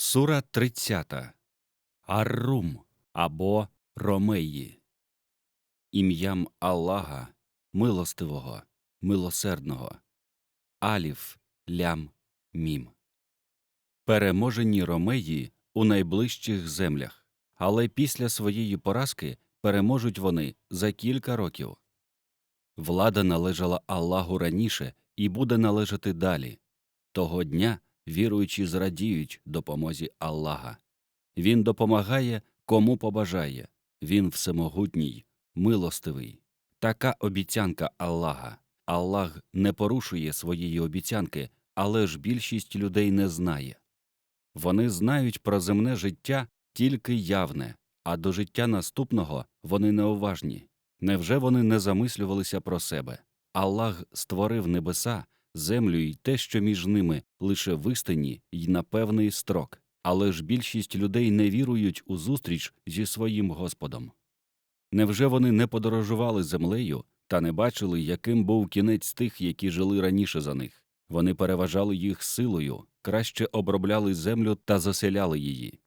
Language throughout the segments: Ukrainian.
Сура 30. Аррум або Ромеї. Ім'ям Аллаха, милостивого, милосердного. Аліф, лям, мім. Переможені Ромеї у найближчих землях, але після своєї поразки переможуть вони за кілька років. Влада належала Аллаху раніше і буде належати далі. Того дня віруючі зрадіють допомозі Аллаха. Він допомагає, кому побажає, він всемогутній, милостивий. Така обіцянка Аллаха. Аллах не порушує своєї обіцянки, але ж більшість людей не знає. Вони знають про земне життя тільки явне, а до життя наступного вони неуважні. Невже вони не замислювалися про себе? Аллах створив небеса, землю і те, що між ними лише вистані й на певний строк, але ж більшість людей не вірують у зустріч зі своїм Господом. Невже вони не подорожували землею та не бачили, яким був кінець тих, які жили раніше за них? Вони переважали їх силою, краще обробляли землю та заселяли її.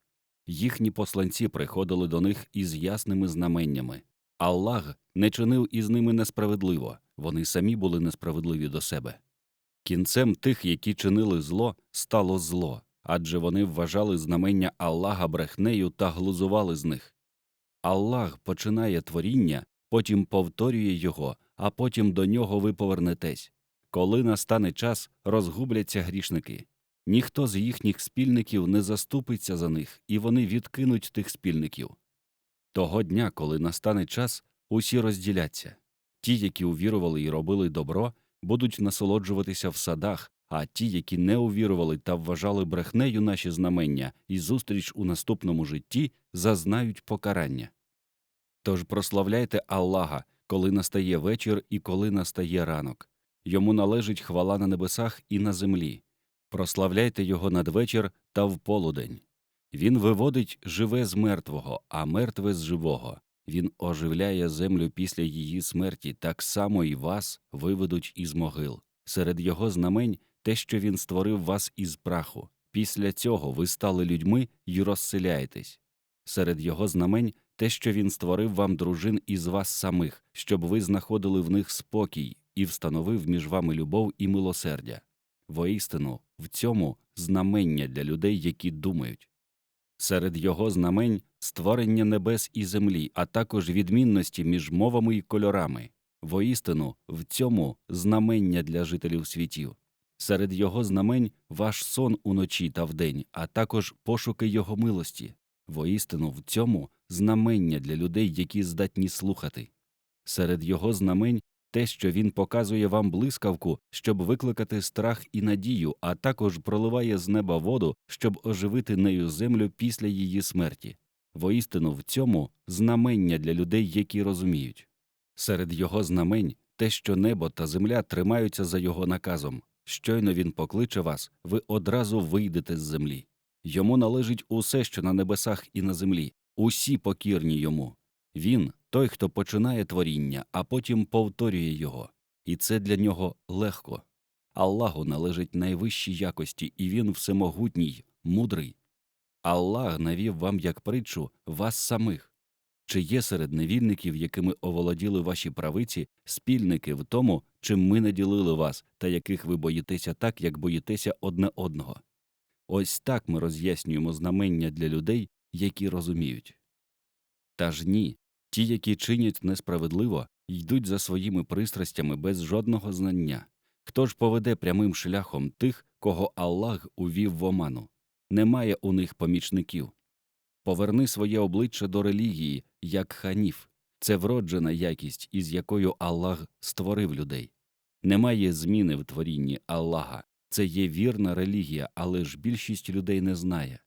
Їхні посланці приходили до них із ясними знаменнями. Аллах не чинив із ними несправедливо, вони самі були несправедливі до себе. Кінцем тих, які чинили зло, стало зло, адже вони вважали знамення Аллаха брехнею та глузували з них. Аллах починає творіння, потім повторює його, а потім до нього ви повернетесь. Коли настане час, розгубляться грішники. Ніхто з їхніх спільників не заступиться за них, і вони відкинуть тих спільників. Того дня, коли настане час, усі розділяться. Ті, які увірували і робили добро, будуть насолоджуватися в садах, а ті, які не увірували та вважали брехнею наші знамення і зустріч у наступному житті, зазнають покарання. Тож прославляйте Аллаха, коли настає вечір і коли настає ранок. Йому належить хвала на небесах і на землі. Прославляйте його надвечір та в полудень. Він виводить живе з мертвого, а мертве з живого. Він оживляє землю після її смерті, так само і вас виведуть із могил. Серед його знамень те, що він створив вас із праху. Після цього ви стали людьми й розселяєтесь. Серед його знамень те, що він створив вам дружин із вас самих, щоб ви знаходили в них спокій і встановив між вами любов і милосердя. Воістину, в цьому знамення для людей, які думають. Серед його знамень створення небес і землі, а також відмінності між мовами і кольорами. Воістину, в цьому знамення для жителів світів. Серед його знамень ваш сон уночі та вдень, а також пошуки його милості. Воістину, в цьому знамення для людей, які здатні слухати. Серед його знамень те, що він показує вам блискавку, щоб викликати страх і надію, а також проливає з неба воду, щоб оживити нею землю після її смерті. Воістину в цьому знамення для людей, які розуміють. Серед його знамень те, що небо та земля тримаються за його наказом. Щойно він покличе вас, ви одразу вийдете з землі. Йому належить усе, що на небесах і на землі, усі покірні йому. Він той, хто починає творіння, а потім повторює його, і це для нього легко. Аллаху належить найвищі якості, і він всемогутній, мудрий. Аллах навів вам як притчу вас самих. Чи є серед невільників, якими оволоділи ваші правиці, спільники в тому, чим ми наділили вас, та яких ви боїтеся так, як боїтеся одне одного? Ось так ми роз'яснюємо знамення для людей, які розуміють. Та ж ні, ті, які чинять несправедливо, йдуть за своїми пристрастями без жодного знання. Хто ж поведе прямим шляхом тих, кого Аллах увів в оману? Немає у них помічників. Поверни своє обличчя до релігії, як ханіф це вроджена якість, із якою Аллах створив людей. Немає зміни в творінні Аллаха. Це є вірна релігія, але ж більшість людей не знає.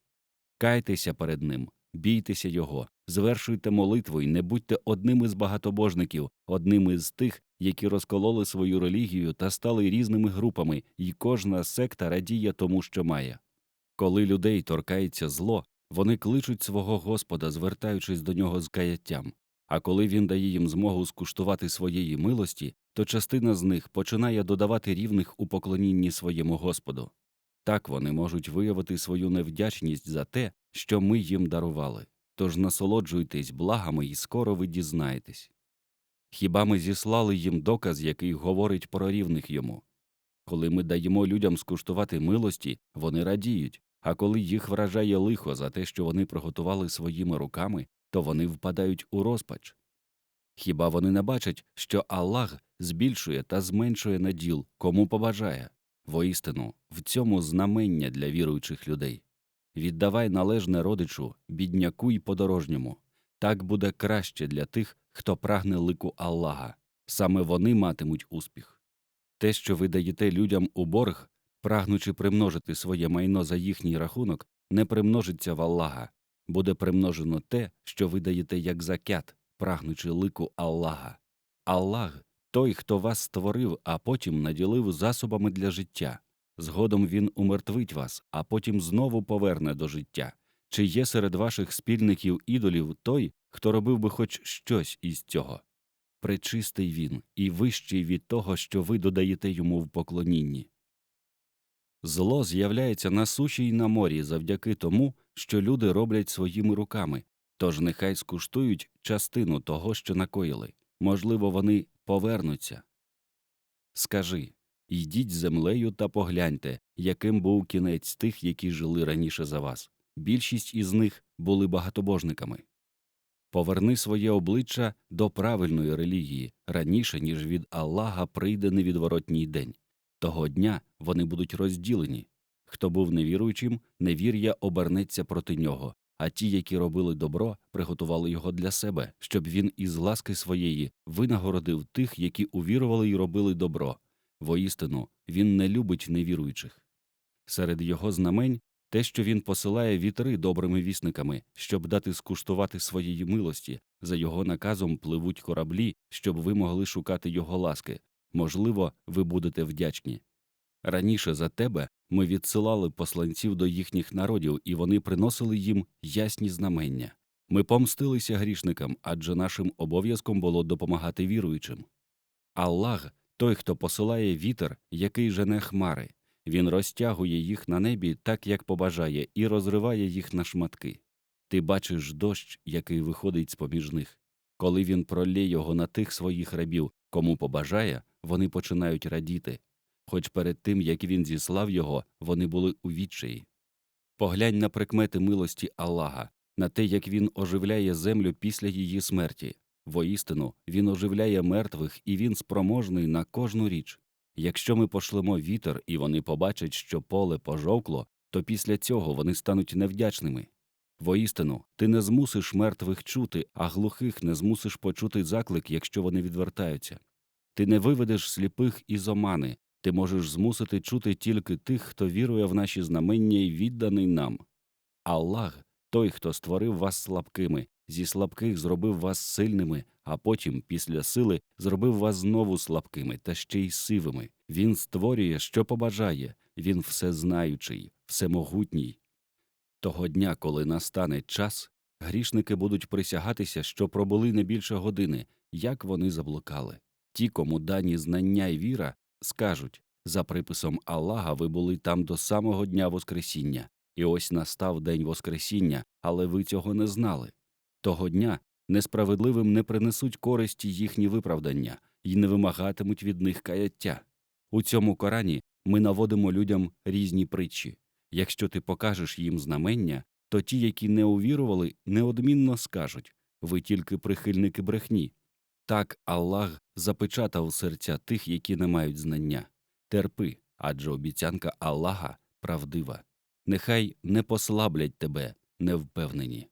Кайтеся перед ним, бійтеся його, звершуйте молитву і не будьте одним із багатобожників, одним із тих, які розкололи свою релігію та стали різними групами, і кожна секта радіє тому, що має. Коли людей торкається зло, вони кличуть свого Господа, звертаючись до нього з каяттям. А коли він дає їм змогу скуштувати своєї милості, то частина з них починає додавати рівних у поклонінні своєму Господу. Так вони можуть виявити свою невдячність за те, що ми їм дарували. Тож насолоджуйтесь благами і скоро ви дізнаєтесь. Хіба ми зіслали їм доказ, який говорить про рівних йому? Коли ми даємо людям скуштувати милості, вони радіють, а коли їх вражає лихо за те, що вони приготували своїми руками, то вони впадають у розпач. Хіба вони не бачать, що Аллах збільшує та зменшує наділ, кому побажає? Воістину, в цьому знамення для віруючих людей. Віддавай належне родичу, бідняку й подорожньому. Так буде краще для тих, хто прагне лику Аллаха. Саме вони матимуть успіх. Те, що ви даєте людям у борг, прагнучи примножити своє майно за їхній рахунок, не примножиться в Аллаха. Буде примножено те, що ви даєте як закят, прагнучи лику Аллаха. Аллах той, хто вас створив, а потім наділив засобами для життя. Згодом він умертвить вас, а потім знову поверне до життя. Чи є серед ваших спільників ідолів той, хто робив би хоч щось із цього? Пречистий він і вищий від того, що ви додаєте йому в поклонінні. Зло з'являється на суші й на морі завдяки тому, що люди роблять своїми руками, тож нехай скуштують частину того, що накоїли. Можливо, вони повернуться. Скажи йдіть землею та погляньте, яким був кінець тих, які жили раніше за вас. Більшість із них були багатобожниками. Поверни своє обличчя до правильної релігії раніше, ніж від Аллаха прийде невідворотній день. Того дня вони будуть розділені. Хто був невіруючим, невір'я обернеться проти нього, а ті, які робили добро, приготували його для себе, щоб він із ласки своєї винагородив тих, які увірували й робили добро. Воістину, він не любить невіруючих. Серед його знамень те, що він посилає вітри добрими вісниками, щоб дати скуштувати своєї милості, за його наказом пливуть кораблі, щоб ви могли шукати його ласки. Можливо, ви будете вдячні. Раніше за тебе ми відсилали посланців до їхніх народів, і вони приносили їм ясні знамення. Ми помстилися грішникам, адже нашим обов'язком було допомагати віруючим. Аллах той, хто посилає вітер, який жене хмари, він розтягує їх на небі так, як побажає, і розриває їх на шматки. Ти бачиш дощ, який виходить з поміж них. Коли він пролє його на тих своїх рабів, кому побажає, вони починають радіти. Хоч перед тим, як він зіслав його, вони були у відчаї. Поглянь на прикмети милості Аллаха, на те, як він оживляє землю після її смерті. Воістину, він оживляє мертвих, і він спроможний на кожну річ. Якщо ми пошлемо вітер, і вони побачать, що поле пожовкло, то після цього вони стануть невдячними. Воістину, ти не змусиш мертвих чути, а глухих не змусиш почути заклик, якщо вони відвертаються. Ти не виведеш сліпих із омани, ти можеш змусити чути тільки тих, хто вірує в наші знамення і відданий нам. Аллах той, хто створив вас слабкими, зі слабких зробив вас сильними, а потім, після сили, зробив вас знову слабкими та ще й сивими. Він створює, що побажає, він всезнаючий, всемогутній. Того дня, коли настане час, грішники будуть присягатися, що пробули не більше години, як вони заблукали. Ті, кому дані знання й віра, скажуть за приписом Аллаха ви були там до самого дня Воскресіння, і ось настав день Воскресіння, але ви цього не знали. Того дня несправедливим не принесуть користі їхні виправдання і не вимагатимуть від них каяття. У цьому Корані ми наводимо людям різні притчі. Якщо ти покажеш їм знамення, то ті, які не увірували, неодмінно скажуть ви тільки прихильники брехні. Так Аллах запечатав серця тих, які не мають знання. Терпи, адже обіцянка Аллаха правдива. Нехай не послаблять тебе невпевнені.